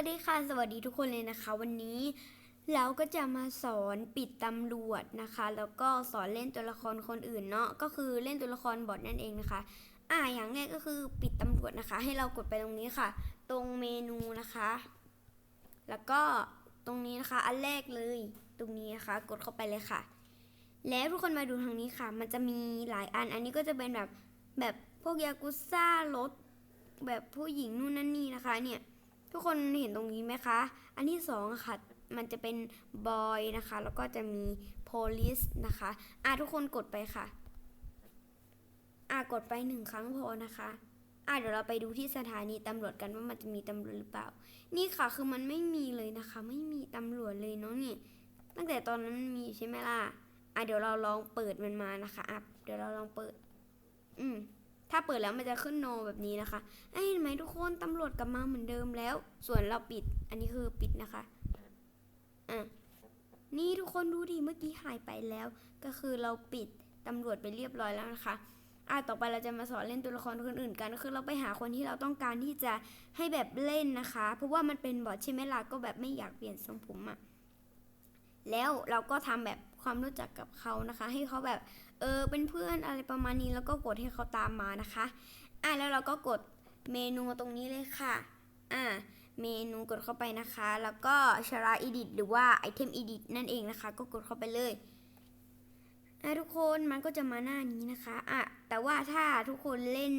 สวัสดีค่ะ สวัสดีทุกคนเลยนะคะ วันนี้เราก็จะมาสอนปิดตำรวจนะคะ แล้วก็สอนเล่นตัวละครคนอื่นเนาะก็คือเล่นตัวละครบอทนั่นเองนะคะ อ่าอย่างแรกก็คือปิดตำรวจนะคะ ให้เรากดไปตรงนี้ค่ะ ตรงเมนูนะคะ แล้วก็ตรงนี้นะคะ อันแรกเลย ตรงนี้นะคะ กดเข้าไปเลยค่ะ แล้วทุกคนมาดูทางนี้ค่ะ มันจะมีหลายอัน อันนี้ก็จะเป็นแบบแบบพวกยากุซ่ารถแบบผู้หญิงนู่นนั่นนี่นะคะเนี่ย ทุกคนเห็นตรงนี้ไหมคะ อันที่สองค่ะ มันจะเป็นบอยนะคะ แล้วก็จะมี police นะคะ อะทุกคนกดไปค่ะ อะกดไปหนึ่งครั้งพอนะคะ อะเดี๋ยวเราไปดูที่สถานีตำรวจกันว่ามันจะมีตำรวจหรือเปล่า นี่ค่ะคือมันไม่มีเลยนะคะ ไม่มีตำรวจเลยเนาะนี่ ตั้งแต่ตอนนั้นมันมีใช่ไหมล่ะ อะเดี๋ยวเราลองเปิดมันมานะคะ อะเดี๋ยวเราลองเปิด อืม ถ้าเปิดแล้วมันจะขึ้นโนแบบนี้นะคะเอ้ยเห็นไหมทุกคนตำรวจกลับมาเหมือนเดิมแล้ว ส่วนเราปิด อันนี้คือปิดนะคะอะนี่ทุกคนดูดิเมื่อกี้หายไปแล้ว ก็คือเราปิดตำรวจไปเรียบร้อยแล้วนะคะอะต่อไปเราจะมาสอนเล่นตัวละครคนอื่นกันก็คือเราไปหาคนที่เราต้องการที่จะให้แบบเล่นนะคะ เพราะว่ามันเป็นบอทใช่ไหมล่ะก็แบบไม่อยากเปลี่ยนทรงผมอะแล้วเราก็ทำแบบ ความรู้จักกับเขานะคะ ให้เขาแบบเออเป็นเพื่อนอะไรประมาณนี้แล้วก็กดให้เขาตามมานะคะอะแล้วเราก็กดเมนูตรงนี้เลยค่ะอะเมนูกดเข้าไปนะคะ แล้วก็ชาราอีดิทหรือว่าไอเทมอีดิทนั่นเองนะคะ ก็กดเข้าไปเลย อะทุกคนมันก็จะมาหน้านี้นะคะอะแต่ว่าถ้าทุกคนเล่น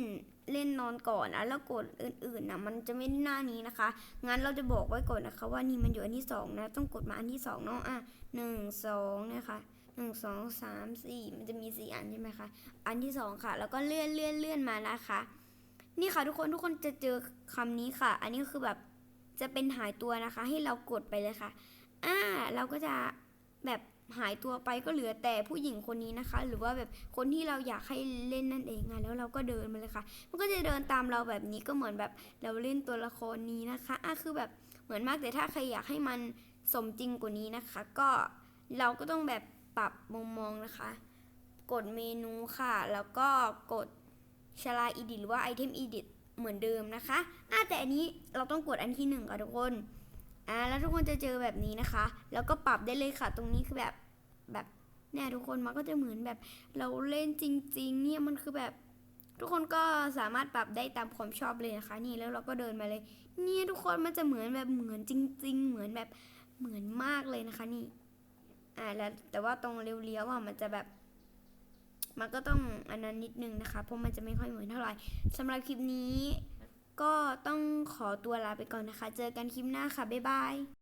เล่นนอนก่อนอะแล้วกดอื่นๆนะมันจะไม่หน้านี้นะคะ งั้นเราจะบอกไว้ก่อนนะคะ ว่านี่มันอยู่อันที่สองนะ ต้องกดมาอันที่สองเนาะอะหนึ่งสองนี่ยค่ะหนึ่งสองสามสี่มันจะมีสี่อันใช่ไหมคะ อันที่สองค่ะ แล้วก็เลื่อนเลื่อนเลื่อนมานะคะ นี่ค่ะทุกคนทุกคนจะเจอคำนี้ค่ะ อันนี้คือแบบจะเป็นหายตัวนะคะ ให้เรากดไปเลยค่ะ อ่าเราก็จะแบบ หายตัวไปก็เหลือแต่ผู้หญิงคนนี้นะคะ หรือว่าแบบคนที่เราอยากให้เล่นนั่นเองอะแล้วเราก็เดินมาเลยค่ะ มันก็จะเดินตามเราแบบนี้ก็เหมือนแบบเราเล่นตัวละครนี้นะคะอะคือแบบเหมือนมากแต่ถ้าใครอยากให้มันสมจริงกว่านี้นะคะ ก็เราก็ต้องแบบปรับมุมมองนะคะ กดเมนูค่ะ แล้วก็กดชลาอีดิหรือว่าไอเทมอีดิเหมือนเดิมนะคะอะแต่อันนี้เราต้องกดอันที่หนึ่งค่ะทุกคนอ่าแล้วทุกคนจะเจอแบบนี้นะคะ แล้วก็ปรับได้เลยค่ะ ตรงนี้คือแบบ แบบเนี่ยทุกคนมันก็จะเหมือนแบบ เราเล่นจริง ๆ เนี่ยมันคือแบบ ทุกคนก็สามารถปรับได้ตามความชอบเลยนะคะ นี่แล้วเราก็เดินมาเลย เนี่ยทุกคนมันจะเหมือนแบบเหมือนจริง ๆ เหมือนแบบเหมือนมากเลยนะคะนี่อ่าแล้วแต่ว่าตรงเลี้ยวๆอะมันจะแบบมันก็ต้องอันนั้นนิดนึงนะคะเพราะมันจะไม่ค่อยเหมือนเท่าไหร่สำหรับคลิปนี้ ก็ต้องขอตัวลาไปก่อนนะคะ เจอกันคลิปหน้าค่ะ บ๊ายบาย